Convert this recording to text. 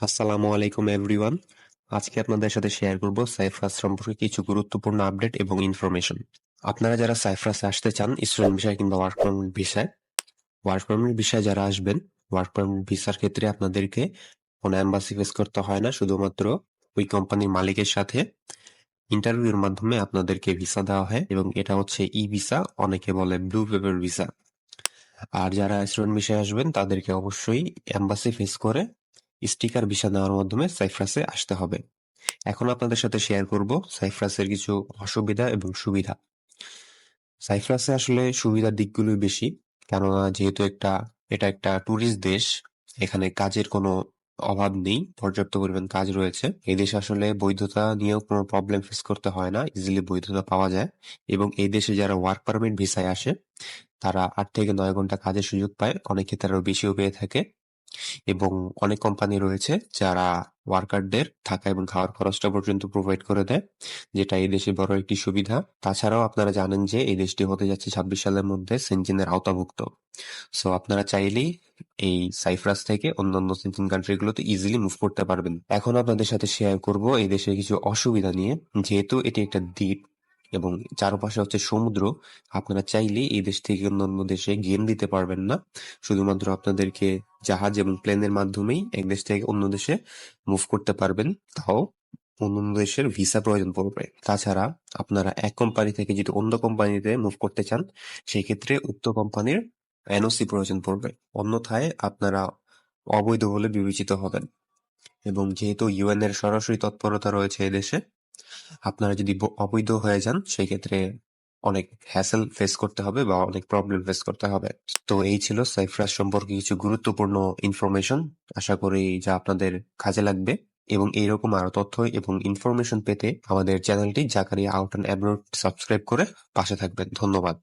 আসসালামু আলাইকুম এভরিওয়ান আজকে আপনাদের সাথে শেয়ার করব সাইফ্রাস সম্পর্কে কিছু গুরুত্বপূর্ণ আপডেট এবং ইনফরমেশন আপনারা যারা সাইফ্রাসে আসতে চান স্টুডেন্ট ভিসায় কিংবা ওয়ার্ক পারমিট ভিসায় ওয়ার্ক পারমিট ভিসায় যারা আসবেন ওয়ার্ক পারমিট ভিসার ক্ষেত্রে আপনাদেরকে কোনো অ্যাম্বাসি ফেস করতে হয় না, শুধুমাত্র ওই কোম্পানির মালিকের সাথে ইন্টারভিউর মাধ্যমে আপনাদেরকে ভিসা দেওয়া হয় এবং এটা হচ্ছে ই ভিসা অনেকে বলে ব্লু পেপার ভিসা আর যারা স্টুডেন্ট ভিসায় আসবেন, তাদেরকে অবশ্যই অ্যাম্বাসি ফেস করে স্টিকার ভিসা নেওয়ার মাধ্যমে সাইফ্রাসে আসতে হবে। এখন আপনাদের সাথে শেয়ার করব সাইফ্রাসের কিছু অসুবিধা এবং সুবিধা। সাইপ্রাসে আসলে সুবিধার দিকগুলোই বেশি, কেননা যেহেতু একটা, এটা একটা ট্যুরিস্ট দেশ, এখানে কাজের কোনো অভাব নেই, পর্যাপ্ত পরিমাণ কাজ রয়েছে। এই দেশে আসলে বৈধতা নিয়েও কোনো প্রবলেম ফেস করতে হয় না ইজিলি বৈধতা পাওয়া যায় এবং এই দেশে যারা ওয়ার্ক পারমিট ভিসায় আসে, তারা আট থেকে নয় ঘণ্টা কাজের সুযোগ পায়, অনেক ক্ষেত্রে আরও বেশিও পেয়ে থাকে। এবং অনেক কোম্পানি রয়েছে যারা ওয়ার্কারদের থাকা এবং খাওয়ার খরচটা পর্যন্ত প্রোভাইড করে দেয়, যেটা এই দেশে বড় একটি সুবিধা। তাছাড়াও আপনারা জানেন যে এই দেশটি হতে যাচ্ছে ছাব্বিশ সালের মধ্যে সেনজিনের আওতাভুক্ত। সো আপনারা চাইলেই এই সাইফ্রাস থেকে অন্যান্য সেনজিন কান্ট্রিগুলোতে ইজিলি মুভ করতে পারবেন। এখন আপনাদের সাথে শেয়ার করব এই দেশের কিছু অসুবিধা নিয়ে। যেহেতু এটি একটা দ্বীপ এবং চারপাশে হচ্ছে সমুদ্র, আপনারা চাইলেই এই দেশ থেকে অন্যান্য দেশে গেম দিতে পারবেন না। শুধুমাত্র আপনাদেরকে জাহাজ এবং প্লেনের মাধ্যমেই এক দেশ থেকে অন্য দেশে মুভ করতে পারবেন। তাও অন্য দেশের ভিসা প্রয়োজন পড়বে। তাছাড়া আপনারা এক কোম্পানি থেকে যদি অন্য কোম্পানিতে মুভ করতে চান সেই ক্ষেত্রে উক্ত কোম্পানির এনওসি প্রয়োজন পড়বে। অন্যথায় আপনারা অবৈধ বলে বিবেচিত হবেন। এবং যেহেতু ইউএন এর সরাসরি তৎপরতা রয়েছে এদেশে আপনারা যদি অবৈধ হয়ে যান সেই ক্ষেত্রে অনেক হ্যাসেল ফেস করতে হবে বা অনেক প্রবলেম ফেস করতে হবে। তো এই ছিল সাইফ্রাস সম্পর্কে কিছু গুরুত্বপূর্ণ ইনফরমেশন আশা করি যা আপনাদের কাজে লাগবে। এবং এইরকম আরও তথ্য এবং ইনফরমেশন পেতে আমাদের চ্যানেলটি Zakaria out and abroad subscribe করে পাশে থাকবেন। ধন্যবাদ।